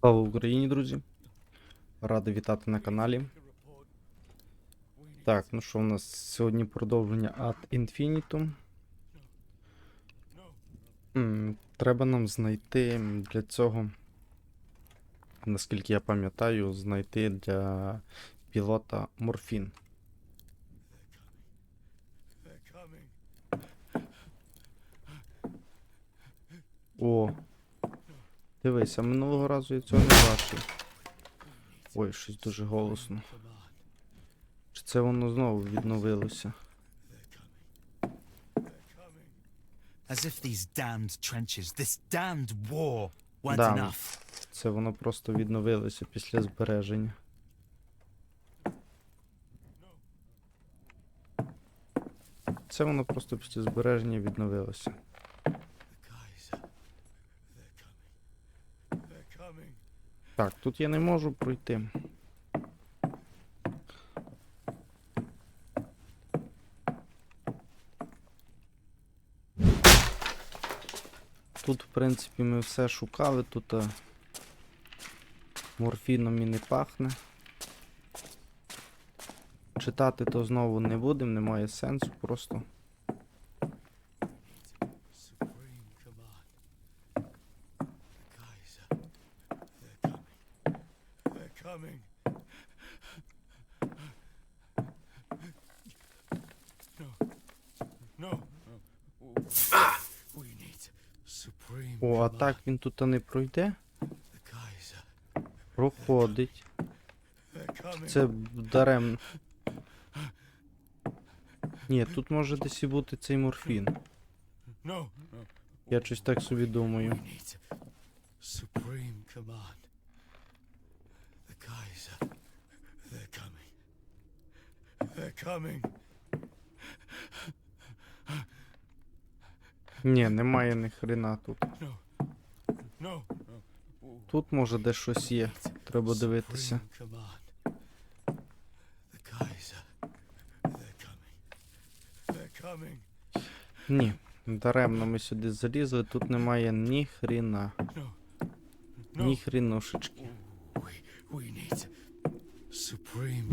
Слава Україні, друзі! Радий вітати на каналі. Так, ну що, у нас сьогодні продовження Ad Infinitum. Треба нам знайти для цього, наскільки я пам'ятаю, знайти для пілота морфін. О, дивися, минулого разу я цього не бачив. Ой, щось дуже голосно. Чи це воно знову відновилося? As if these damned trenches, this damned war, weren't Да. enough. Це воно просто відновилося після збереження. Це воно просто після збереження відновилося. Так, тут я не можу пройти. Тут, в принципі, ми все шукали, тут а, морфіном і не пахне. Читати то знову не будемо, немає сенсу, просто. Supreme command. Kaiser. They're coming. They're. No. No. We need supreme О, а так він тут не пройде. Проходить. Це даремно. Ні, тут може десь і бути цей морфін. Я щось так собі думаю. We need supreme command. The Kaiser. They're coming. They're coming. Ні, немає ні хрена тут. Тут може де щось є. Треба дивитися. Ні, даремно ми сюди залізли, тут немає ні хрена. Ні need supreme.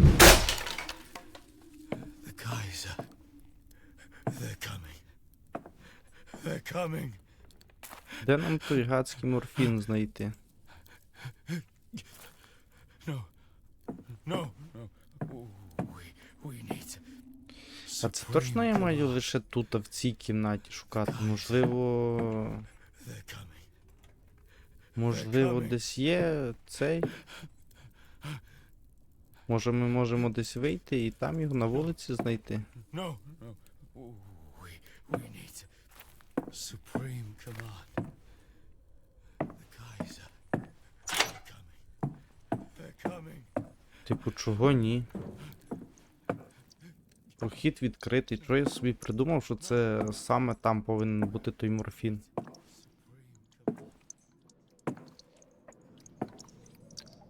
The Kaiser. They're coming. They're coming. Де нам той гадський морфін знайти? No. No. No. We we need. А це точно я маю лише тут, в цій кімнаті шукати? Можливо. Можливо, десь є цей. Може, ми можемо десь вийти і там його на вулиці знайти. No. No. We we need supreme command. The Kaiser. They're coming. They're coming. Типу, чого ні? Прохід відкритий. Чого я собі придумав, що це саме там повинен бути той морфін.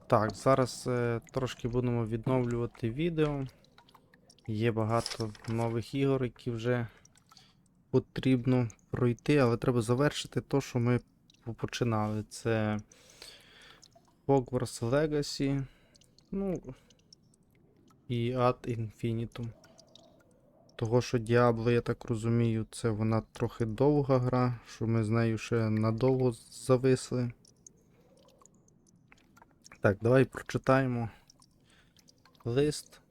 Так, зараз е, трошки будемо відновлювати відео. Є багато нових ігор, які вже потрібно пройти, але треба завершити те, що ми починали. Це Hogwarts Legacy. Ну. І Ad Infinitum. Того, що Diablo, я так розумію, це вона трохи довга гра, що ми з нею ще надовго зависли. Так, давай прочитаємо лист.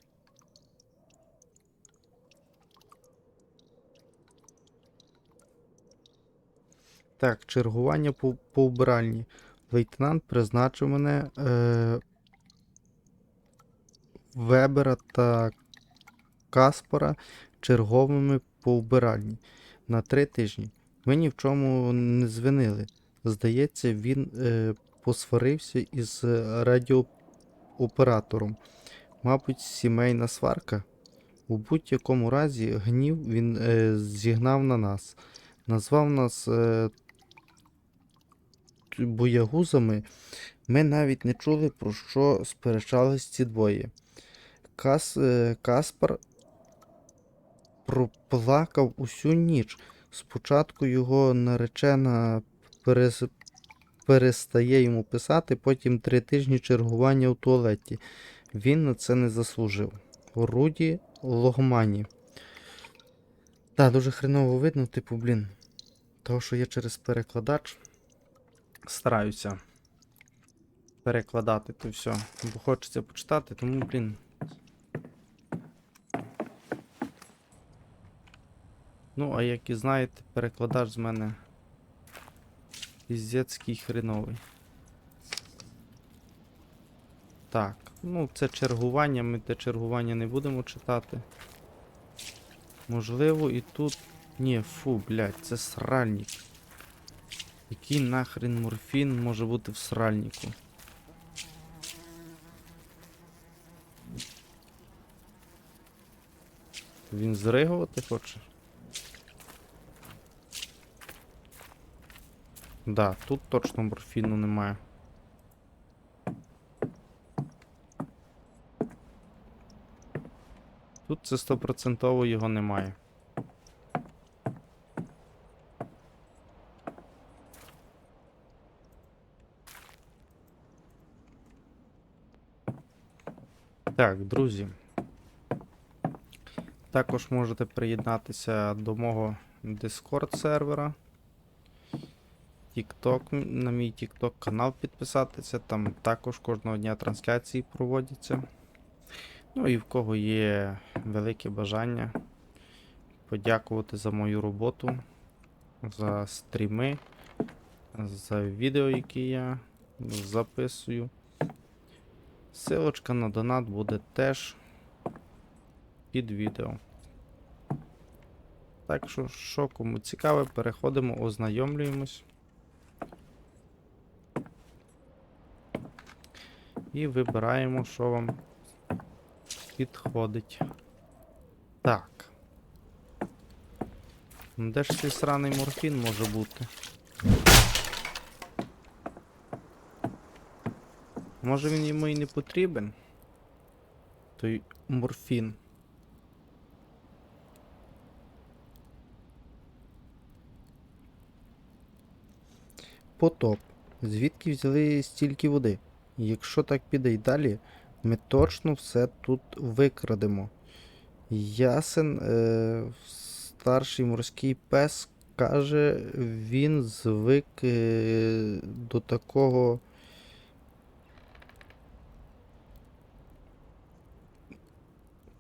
Так, чергування по, по вбиральні. Лейтенант призначив мене е, Вебера та Каспара черговими по вбиральні на три тижні. Ми ні в чому не звинили. Здається, він е, посварився із радіооператором. Мабуть, сімейна сварка. У будь-якому разі гнів він е, зігнав на нас, назвав нас е, боягузами. Ми навіть не чули, про що сперечались ці двоє. Кас, е, Каспар проплакав усю ніч. Спочатку його наречена перес, перестає йому писати, потім три тижні чергування у туалеті. Він на це не заслужив. Руді Логмані. Так, дуже хреново видно, типу, блін. Того, що я через перекладач стараюся перекладати то все. Бо хочеться почитати, тому, блін. Ну, а як і знаєте, перекладач з мене піздецький хреновий. Так, ну це чергування, ми те чергування не будемо читати. Можливо, і тут. Ні, фу, блядь, це сральник. Який нахрен морфін може бути в сральнику? Він зригувати хоче? Да, тут точно морфіну немає. Тут це стопроцентово його немає. Так, друзі. Також можете приєднатися до мого Discord сервера. TikTok, на мій TikTok канал підписатися. Там також кожного дня трансляції проводяться. Ну і в кого є велике бажання подякувати за мою роботу, за стріми, за відео, які я записую. Силочка на донат буде теж під відео. Так що, що кому цікаве, переходимо, ознайомлюємось. І вибираємо, що вам підходить. Так. Де ж цей сраний морфін може бути? Може він йому і не потрібен? Той морфін. Потоп. Звідки взяли стільки води? Якщо так піде й далі, ми точно все тут викрадемо. Ясен, е, старший морський пес каже, він звик е, до такого.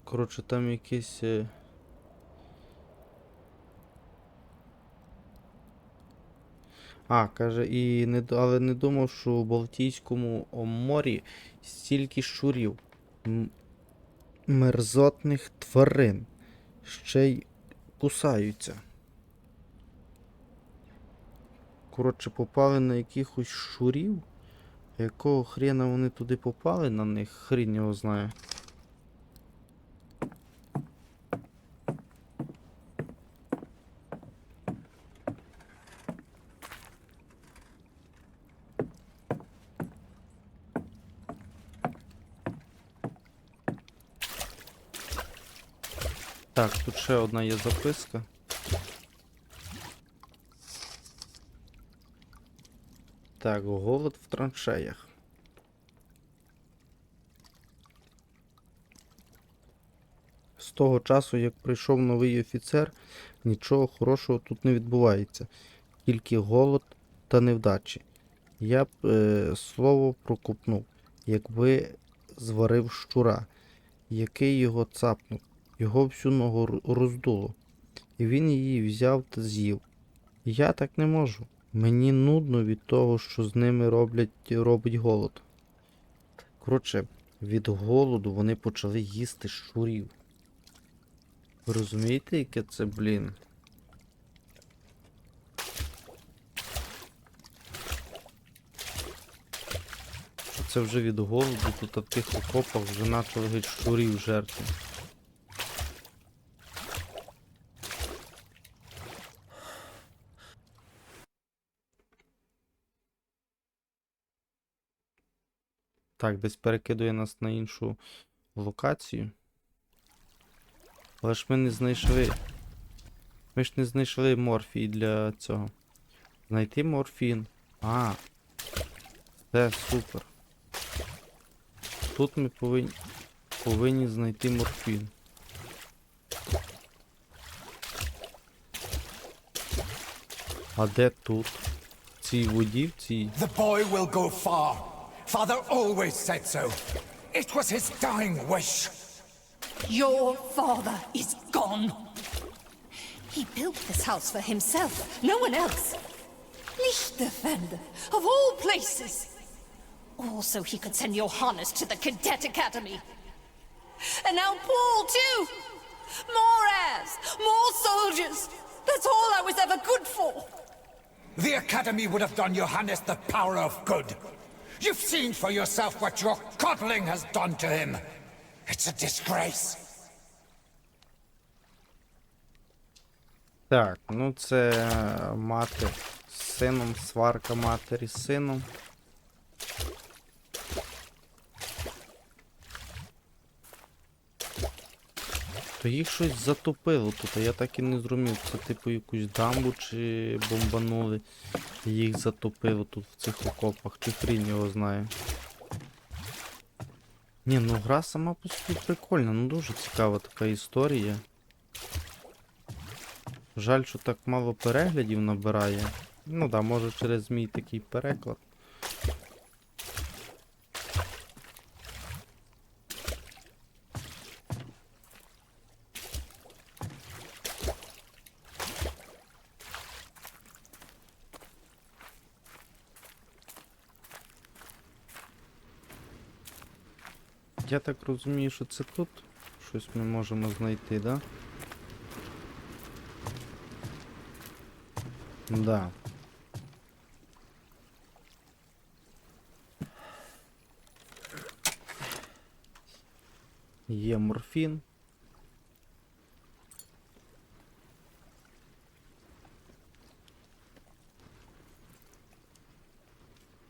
Коротше, там якийсь. е, А, каже, і не, але не думав, що у Балтійському морі стільки щурів. Мерзотних тварин. Ще й кусаються. Коротше, попали на якихось щурів. Якого хрена вони туди попали на них, хрін його знає. Так, тут ще одна є записка. Так, голод в траншеях. З того часу, як прийшов новий офіцер, нічого хорошого тут не відбувається. Тільки голод та невдачі. Я б е, слово прокупнув, якби зварив щура, який його цапнув. Його всю ногу роздуло, і він її взяв та з'їв. Я так не можу. Мені нудно від того, що з ними роблять, робить голод. Коротше, від голоду вони почали їсти щурів. Ви розумієте, яке це, блін? Це вже від голоду, тут в тих окопах вже почали геть щурів жерти. Так, десь перекидує нас на іншу локацію. Але ж ми не знайшли. Ми ж не знайшли морфій для цього. Знайти морфін. А. Це супер. Тут ми повинні, повинні знайти морфін. А де тут? В цій воді, в цій. The boy will go far. Father always said so. It was his dying wish. Your father is gone. He built this house for himself, no one else. Lichtdefender, of all places. Also, he could send Johannes to the Cadet Academy. And now Paul, too. More heirs, more soldiers. That's all I was ever good for. The Academy would have done Johannes the power of good. You've seen for yourself what your coddling has done to him. It's a disgrace. Так, ну це е, мати з сином, сварка матері з сином. То їх щось затопило тут, а я так і не зрозумів, це типу якусь дамбу чи бомбанули. Їх затопило тут в цих окопах, чи хрінь його знає. Ні, ну гра сама по собі прикольна, ну дуже цікава така історія. Жаль, що так мало переглядів набирає. Ну да, може через мій такий переклад. так розумію, що це тут щось ми можемо знайти, да? Да. Є морфін.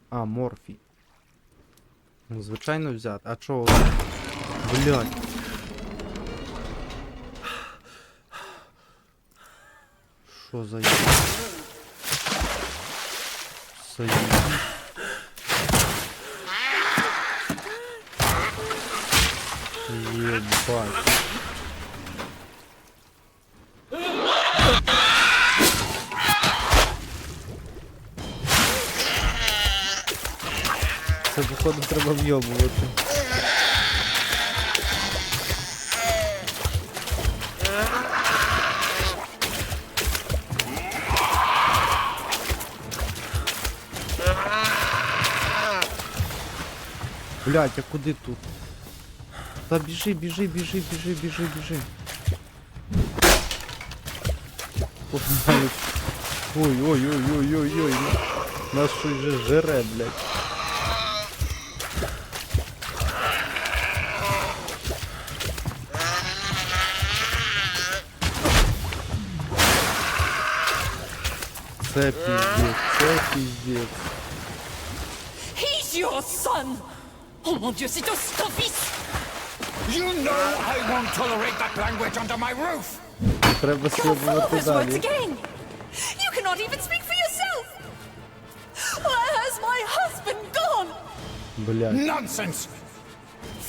А, морфій. Ну, Звичайно взяти. А чого? Блять. Що за є? Союз. Ебать. Походу треба вйобувати. Блять, а куди тут? Та біжи, біжи, біжи, біжи, біжи, біжи. Погнали. Ой, ой, ой, ой, ой, ой. Нас щось же жере, блядь. Це піздець, це піздець. He's your son. Oh mon dieu, c'est aussi ton fils. You know I won't tolerate that language under my roof. Треба Your слідувати father's words далі. again. You cannot even speak for yourself. Where has my husband gone? Блядь. Nonsense!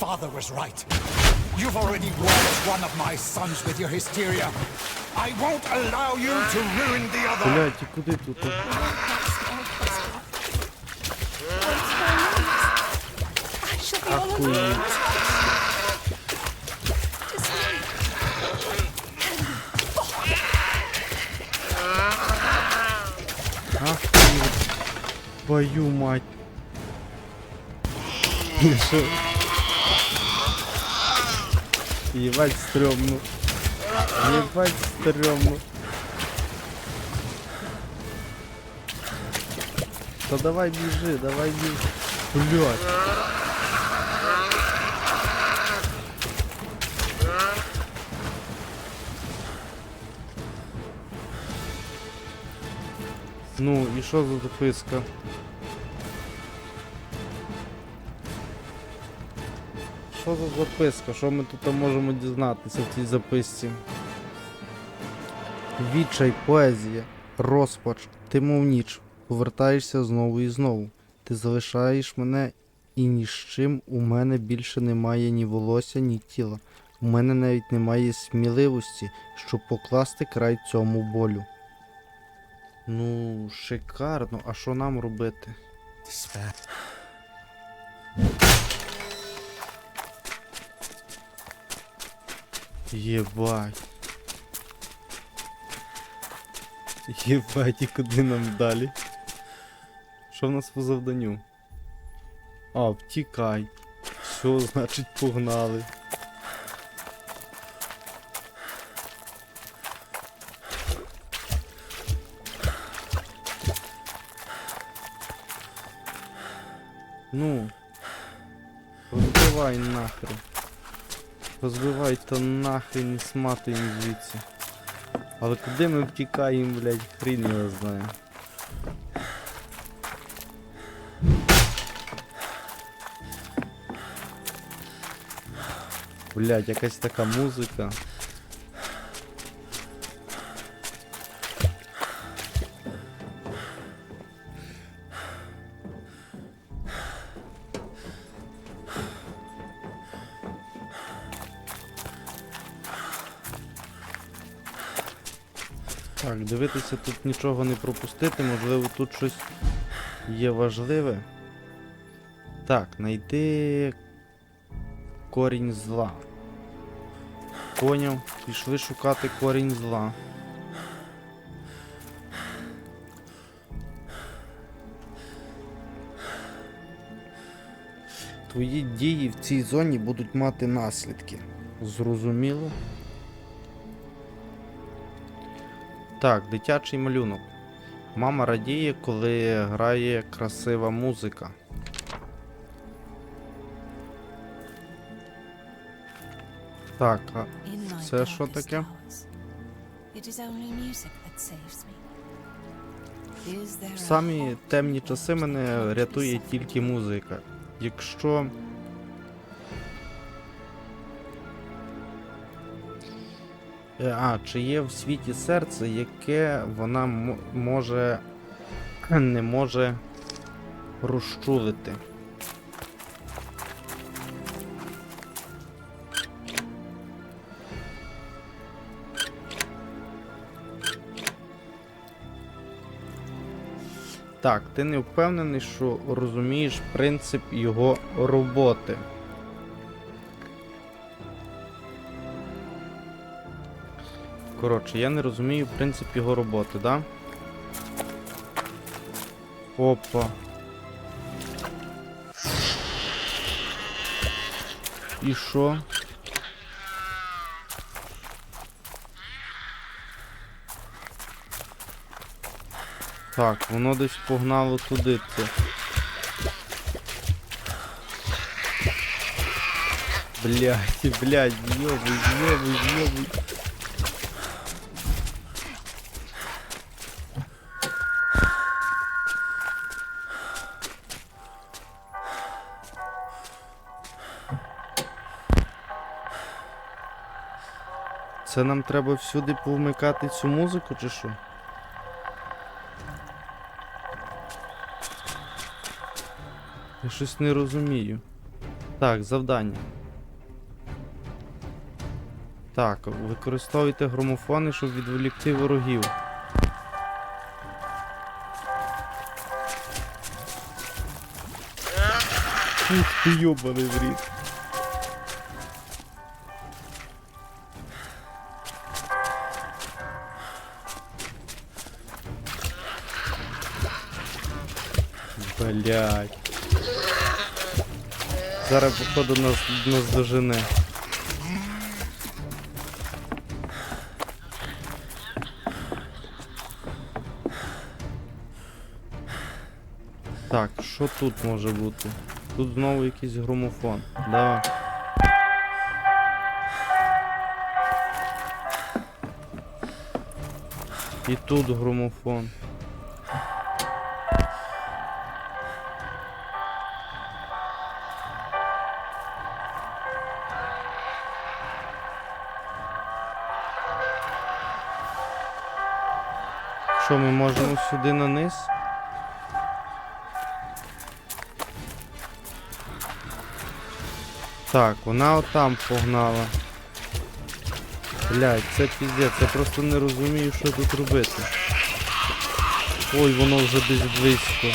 Father was right. You've already warped one of my sons with your hysteria. I won't allow you to ruin the other. Блядь, і куди тут? I shall be all Ахуєть. alone. Ахуєть. Твою мать. Що? Єбать стрёмно. Єбать стрёмно. Та давай біжи, давай біжи. Блядь. Ну, і що за записка? Що за записка? Що ми тут можемо дізнатися в цій записці? Відчай, поезія, розпач, ти мов ніч, повертаєшся знову і знову. Ти залишаєш мене і ні з чим у мене більше немає ні волосся, ні тіла. У мене навіть немає сміливості, щоб покласти край цьому болю. Ну, шикарно, а що нам робити? Єбать. Єбать, і куди нам далі? Що в нас по завданню? А, втікай. Все, значить, погнали. Ну. Розбивай нахрен. Розбивай то нахрен і сматуємо звідси. Але куди ми втікаємо, блядь, хрін його знає. Блядь, якась така музика. Так, дивитися тут нічого не пропустити, можливо тут щось є важливе. Так, знайди корінь зла. Поняв, пішли шукати корінь зла. Твої дії в цій зоні будуть мати наслідки. Зрозуміло? Так, дитячий малюнок. Мама радіє, коли грає красива музика. Так, а Це що таке? В самі темні часи мене рятує тільки музика. Якщо. А, чи є в світі серце, яке вона мо- може не може розчулити? Так, ти не впевнений, що розумієш принцип його роботи. Коротше, я не розумію принцип його роботи, да? Опа. І що? Так, воно десь погнало туди це. Блять, блять, ёбуй, ёбуй, ёбуй. Це нам треба всюди повмикати цю музику, чи що? Я щось не розумію. Так, завдання. Так, використовуйте громофони, щоб відволікти ворогів. Ух ти йобаний в ріт. Блять. Зараз, походу, нас, нас дожене. Так, що тут може бути? Тут знову якийсь громофон. Давай. І тут громофон. Що ми можемо сюди на низ? Так, вона отам погнала. Блядь, це піздець, я просто не розумію, що тут робити. Ой, воно вже десь близько.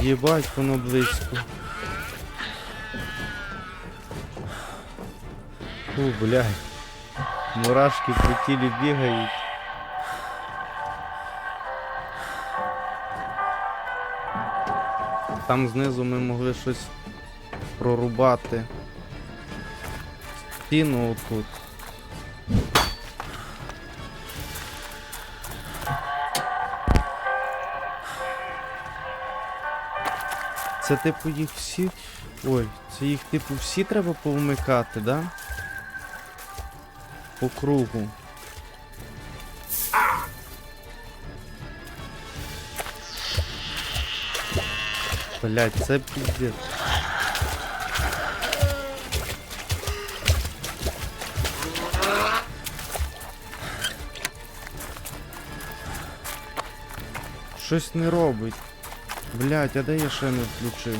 Єбать, воно близько. Фу, блядь. Мурашки по тілі бігають. Там знизу ми могли щось прорубати. Стіну отут. Це типу їх всі. Ой, це їх типу всі треба повмикати, да? По кругу. Блять, це піздець. Щось не робить. Блять, а де я ще не включив?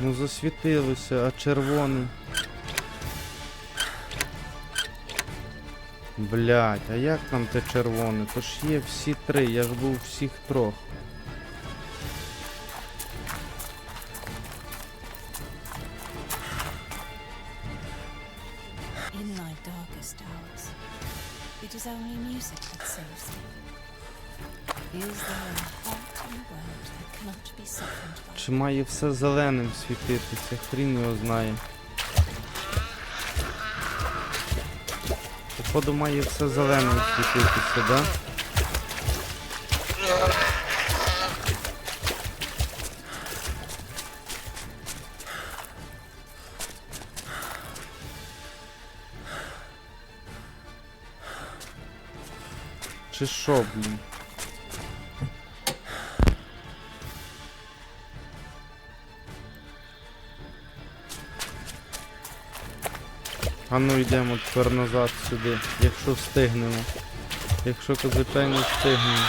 Ну засвітилося, а червоний. Блять, а як там те червоне? То ж є всі три, я ж був всіх трьох. Чи має все зеленим світитися? Хрін його знає. Походу має все зелене світитися, да? Чи що, блін? А ну йдемо тепер назад сюди, якщо встигнемо. Якщо звичайно встигнемо.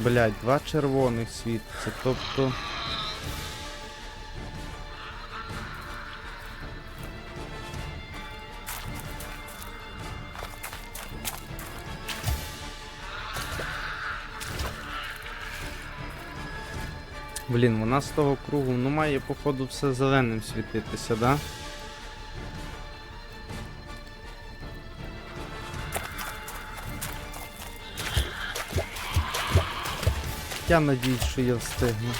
Блять, два червоних світиться, тобто. Блін, вона з того кругу, ну має походу все зеленим світитися, да? Я надіюсь, що я встигну.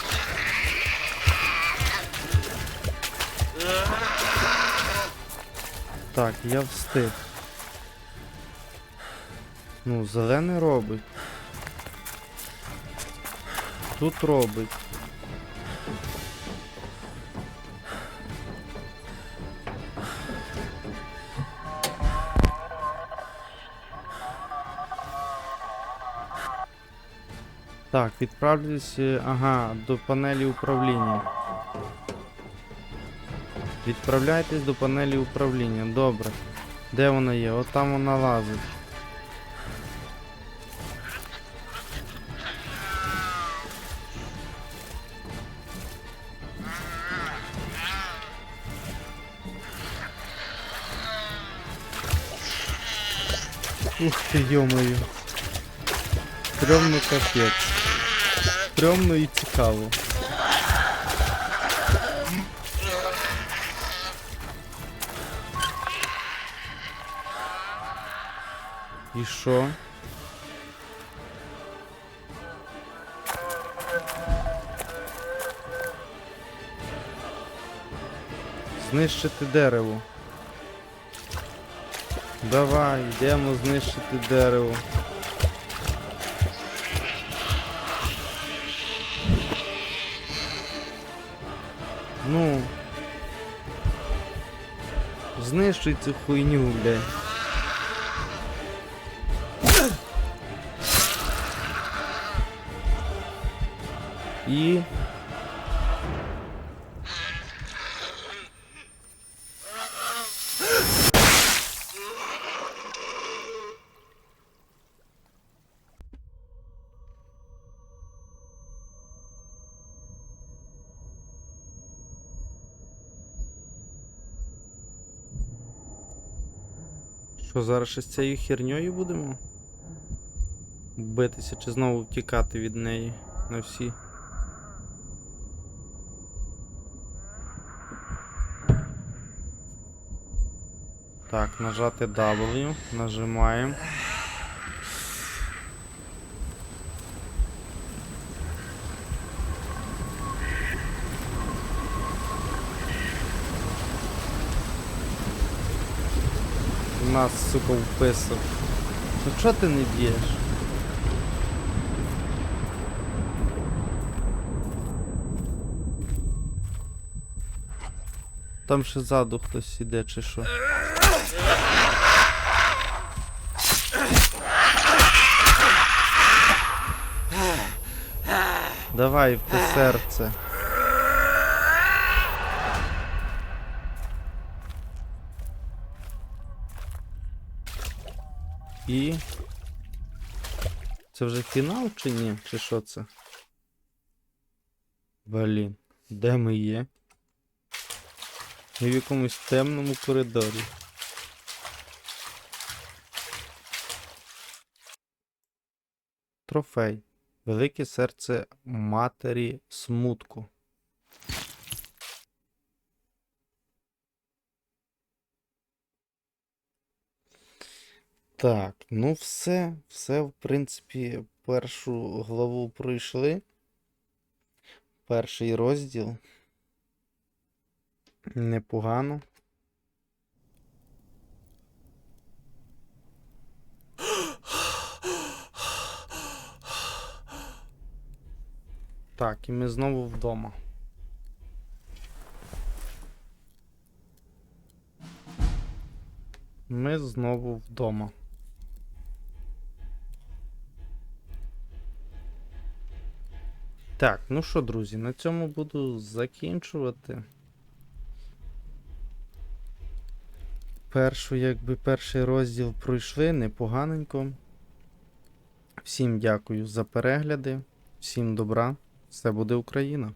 Так, я встиг. Ну, зелений робить. Тут робить. Так, відправлюсь, е, ага, до панелі управління. Відправляйтесь до панелі управління, добре. Де вона є? От там вона лазить. Ух ти, йомою. Стрьомно капець. Стрьомно і цікаво. І що? Знищити дерево. Давай, йдемо знищити дерево. Ну. Знищуй цю хуйню, блядь. І. Що, зараз ще з цією херньою будемо? Битися чи знову втікати від неї на всі? Так, нажати W, нажимаємо. Нас, сука, вписав. Ну чого ти не б'єш? Там ще ззаду хтось іде, чи що? Давай в те серце. І. Це вже фінал чи ні? Чи що це? Блін, де ми є? Ми в якомусь темному коридорі. Трофей. Велике серце матері смутку. Так, ну все, все, в принципі, першу главу пройшли. Перший розділ. Непогано. Так, і ми знову вдома. Ми знову вдома. Так, ну що, друзі, на цьому буду закінчувати. Першу, якби перший розділ пройшли непоганенько. Всім дякую за перегляди, всім добра, все буде Україна!